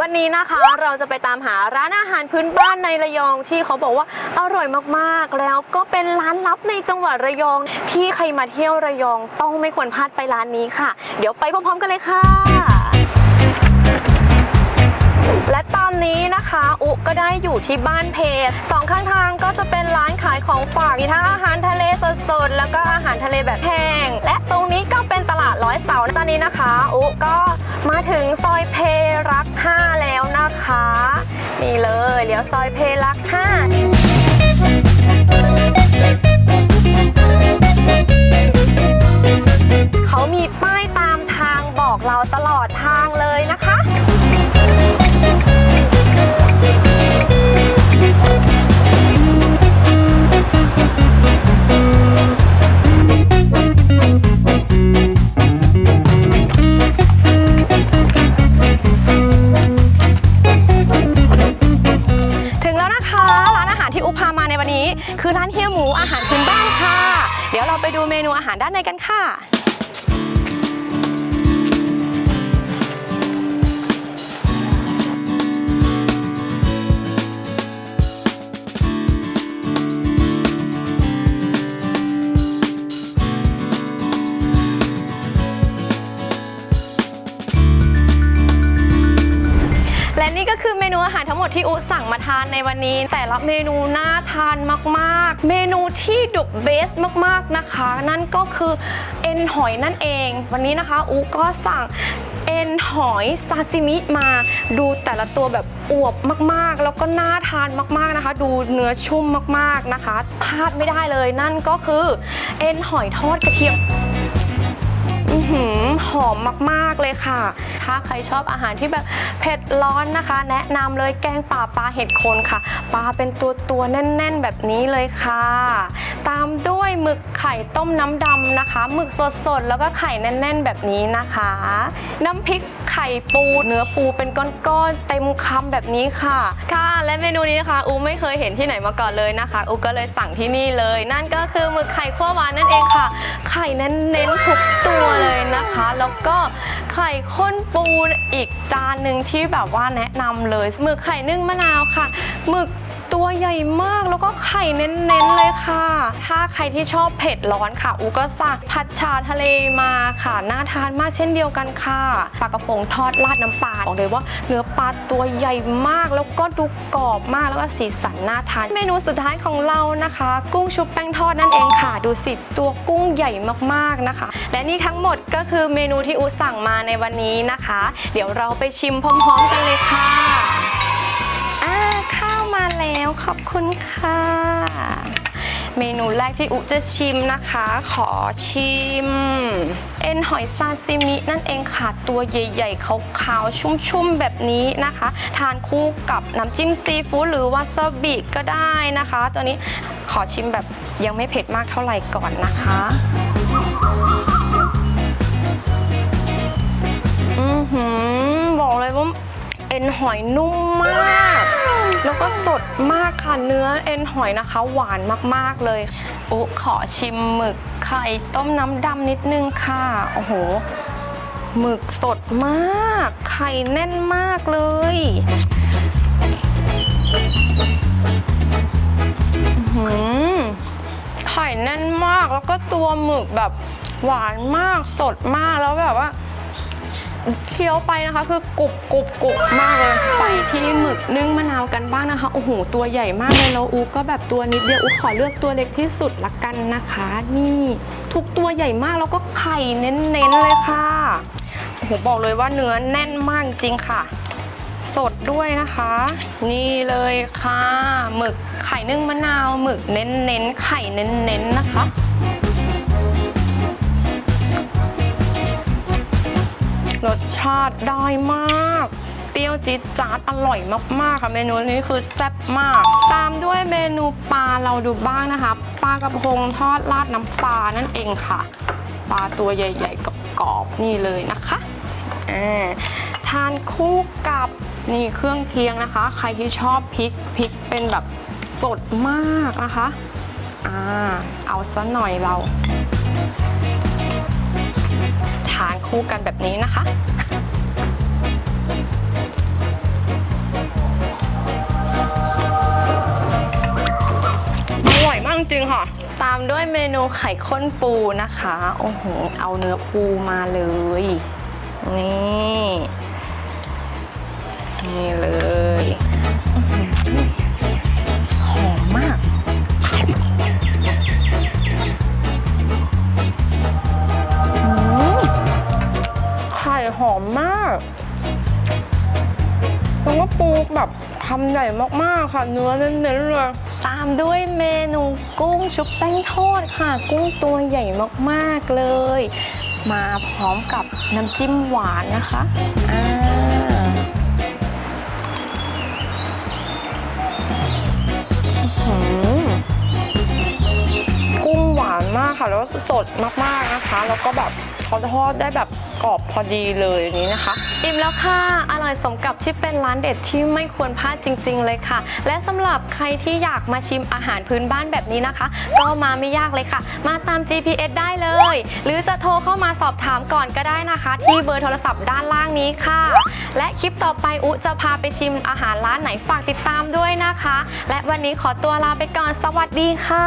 วันนี้นะคะเราจะไปตามหาร้านอาหารพื้นบ้านในระยองที่เขาบอกว่าอร่อยมากๆ แล้วก็เป็นร้านลับในจังหวัดระยอง ที่ใครมาเที่ยวระยองต้องไม่ควรพลาดไปร้านนี้ค่ะ เดี๋ยวไปพร้อมๆกันเลยค่ะ และตอนนี้นะคะอุก็ได้อยู่ที่บ้านเพจสองข้างทางก็จะเป็นร้านขายของฝากมีทั้งอาหารทะเลสดๆแล้วก็อาหารทะเลแบบแห้งและตรงนี้ก็เป็นตลาด ตอนนี้นะคะอุก็มาถึงซอยเพรัก 5 แล้วนะคะ นี่เลยเลี้ยวซอยเพรัก 5 ในวันนี้คือร้านเฮียหมูอาหารพื้นบ้านค่ะ เดี๋ยวเราไปดูเมนูอาหารด้านในกันค่ะ นี่ก็คือเมนูอาหารทั้งหมดที่อุสั่งมาทานในวันนี้ แต่ละเมนูน่าทานมาก ๆ เมนูที่ดุเบสมากๆนะคะ นั่นก็คือเอ็นหอยนั่นเอง วันนี้นะคะอุก็สั่งเอ็นหอยซาซิมิมาดูแต่ละตัวแบบอวบมากๆ แล้วก็น่าทานมากๆนะคะ ดูเนื้อชุ่มมากๆนะคะพลาดไม่ได้เลยนั่นก็คือ เอ็นหอยทอดกระเทียม หอมมากๆเลยค่ะ ถ้าใครชอบอาหารที่แบบเผ็ดร้อนนะคะ แนะนำเลยแกงป่าปลาเห็ดโคนค่ะ ปลาเป็นตัวตัวๆแน่น ๆ แบบนี้เลยค่ะ ตามด้วยหมึกไข่ต้มน้ำดำนะคะ หมึกสดๆ แล้วก็ไข่แน่น ๆ แบบนี้นะคะ น้ำพริก ไข่ปู เนื้อปูเป็นก้อนๆเต็มคำแบบนี้ค่ะ ค่ะ และเมนูนี้นะคะอูไม่เคยเห็นที่ไหนมาก่อนเลยนะคะ อูก็เลยสั่งที่นี่เลย นั่นก็คือหมึกไข่ข้าวหวานนั่นเองค่ะ ไข่เน้นๆทุกตัวเลยนะคะ แล้วก็ไข่ข้นปูอีกจานหนึ่งที่แบบว่าแนะนำเลยหมึกไข่นึ่งมะนาวค่ะหมึก ตัวใหญ่มากแล้วก็ไข่เน้นๆเลยค่ะ ถ้าใครที่ชอบเผ็ดร้อนค่ะ อูก็สั่งผัดชาทะเลมาค่ะ น่าทานมากเช่นเดียวกันค่ะปลากระพงทอดราดน้ำปลาบอกเลยว่าเนื้อปลาตัวใหญ่มากแล้วก็ดูกรอบมากแล้วก็สีสันน่าทาน เมนูสุดท้ายของเรานะคะ กุ้งชุบแป้งทอดนั่นเองค่ะ ดูสิตัวกุ้งใหญ่มากๆนะคะ และนี่ทั้งหมดก็คือเมนูที่อูสั่งมาในวันนี้นะคะ เดี๋ยวเราไปชิมพร้อมๆกันเลยค่ะ อบคุณค่ะ เมนูแรกที่อุจะชิมนะคะ ขอชิม เอ็นหอยซาซิมินั่นเองค่ะ ตัวใหญ่ๆขาวๆชุ่มๆแบบนี้นะคะ ทานคู่กับน้ำจิ้มซีฟู้ดหรือวาซาบิก็ได้นะคะ ตัวนี้ขอชิมแบบยังไม่เผ็ดมากเท่าไหร่ก่อนนะคะอือหือบอกเลยว่าเอ็นหอยนุ่ม แล้วก็สดมากค่ะเนื้อเอ็นหอยนะคะ หวานมากๆเลยอุขอชิมหมึกไข่ต้มน้ำดำนิดนึงค่ะ โอ้โหหมึกสดมาก ไข่แน่นมากเลยหือไข่แน่นมากแล้วก็ตัวหมึกแบบหวานมากสดมากแล้วแบบว่า เคี้ยวไปนะคะ คือกรุบกรุบกรุบมากเลยไปที่หมึกนึ่งมะนาวกันบ้างนะคะโอ้โหตัวใหญ่มากเลยแล้วอูก็แบบตัวนิดเดียวอูขอเลือกตัวเล็กที่สุดละกันนะคะ นี่ทุกตัวใหญ่มากแล้วก็ไข่เน้นๆเลยค่ะโอ้โหบอกเลยว่าเนื้อแน่นมากจริงค่ะ สดด้วยนะคะ นี่เลยค่ะหมึกไข่นึ่งมะนาวหมึกเน้นๆไข่เน้นๆนะคะ รสชาติได้มาก เปรี้ยวจี๊ดจ๊าดอร่อยมากๆค่ะเมนูนี้คือแซ่บมาก ตามด้วยเมนูปลาเราดูบ้างนะคะปลากระพงทอดราดน้ำปลานั่นเองค่ะ ปลาตัวใหญ่ๆกรอบๆนี่เลยนะคะอ่าทานคู่กับนี่เครื่องเคียงนะคะ ใครที่ชอบพริกพริกเป็นแบบสดมากนะคะ อ่า เอาซะหน่อยเรา คู่กันแบบนี้นะคะ อร่อยมากจริงค่ะ ตามด้วยเมนูไข่ข้นปูนะคะ โอ้โห เอาเนื้อปูมาเลย นี่ นี่เลยำใหญ่มากๆค่ะ เนื้อเน้นๆเลยตามด้วยเมนูกุ้งชุบแป้งทอดค่ะ กุ้งตัวใหญ่มากๆเลย มาพร้อมกับน้ำจิ้มหวานนะคะอ่าอื้อหือกุ้งหวานมากค่ะ แล้วก็สดมากๆนะคะ แล้วก็แบบเขาทอดได้แบบ กรอบพอดีเลยนี้นะคะ อิ่มแล้วค่ะ อร่อยสมกับที่เป็นร้านเด็ดที่ไม่ควรพลาดจริง ๆ เลยค่ะ และสำหรับใครที่อยากมาชิมอาหารพื้นบ้านแบบนี้นะคะ ก็มาไม่ยากเลยค่ะ มาตาม GPS ได้เลย หรือจะโทรเข้ามาสอบถามก่อนก็ได้นะคะ ที่เบอร์โทรศัพท์ด้านล่างนี้ค่ะ และคลิปต่อไปอุจะพาไปชิมอาหารร้านไหนฝากติดตามด้วยนะคะ และวันนี้ขอตัวลาไปก่อนสวัสดีค่ะ